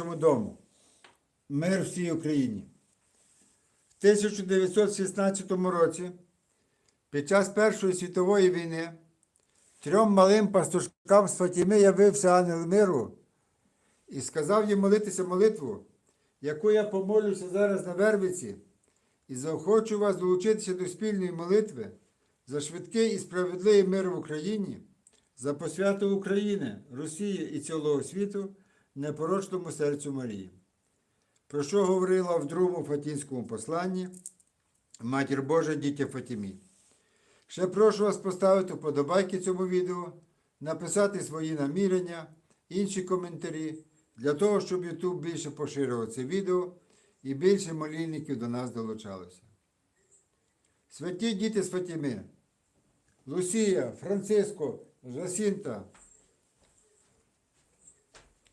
вашому дому. Мир всій Україні. В 1916 році, під час Першої світової війни, трьом малим пастушкам з Фатіми явився ангел миру і сказав їм молитися молитву, яку я помолюся зараз на Вервиці, і заохочу вас долучитися до спільної молитви за швидкий і справедливий мир в Україні, за посвяту України, Росії і цілого світу непорочному серцю Марії. Про що говорила в другому Фатінському посланні Матір Божа дітя Фатімі. Ще прошу вас поставити вподобайки цьому відео, написати свої намірення, інші коментарі, для того, щоб YouTube більше поширював це відео і більше молільників до нас долучалося. Святі діти з Фатіми, Лусія, Франциско, Жасінта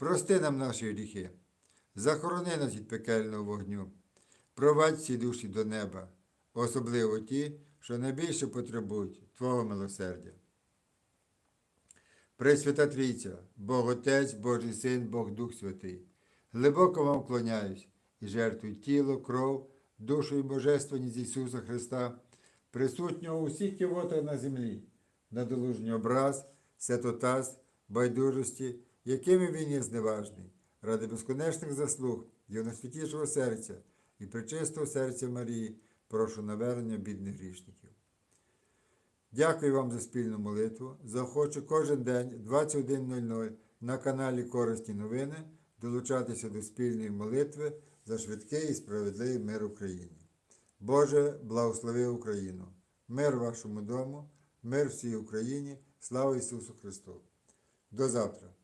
прости нам наші гріхи, захорони нас від пекельного вогню, провадь всі душі до неба, особливо ті, що найбільше потребують Твого милосердя. Пресвята Трійця, Бог Отець, Божий Син, Бог Дух Святий, глибоко вам вклоняюсь і жертвую тіло, кров, душу і божественність Ісуса Христа, присутнього у всіх кивотах на землі, надолужній образ, святотаз, байдужості, якими він є зневажний, ради безконечних заслуг Його найсвятішого серця і причистого серця Марії, прошу навернення бідних грішників. Дякую вам за спільну молитву. Заохочу кожен день 21.00 на каналі Корисні новини долучатися до спільної молитви за швидкий і справедливий мир Україні. Боже, благослови Україну! Мир вашому дому, мир всій Україні, слава Ісусу Христу! До завтра!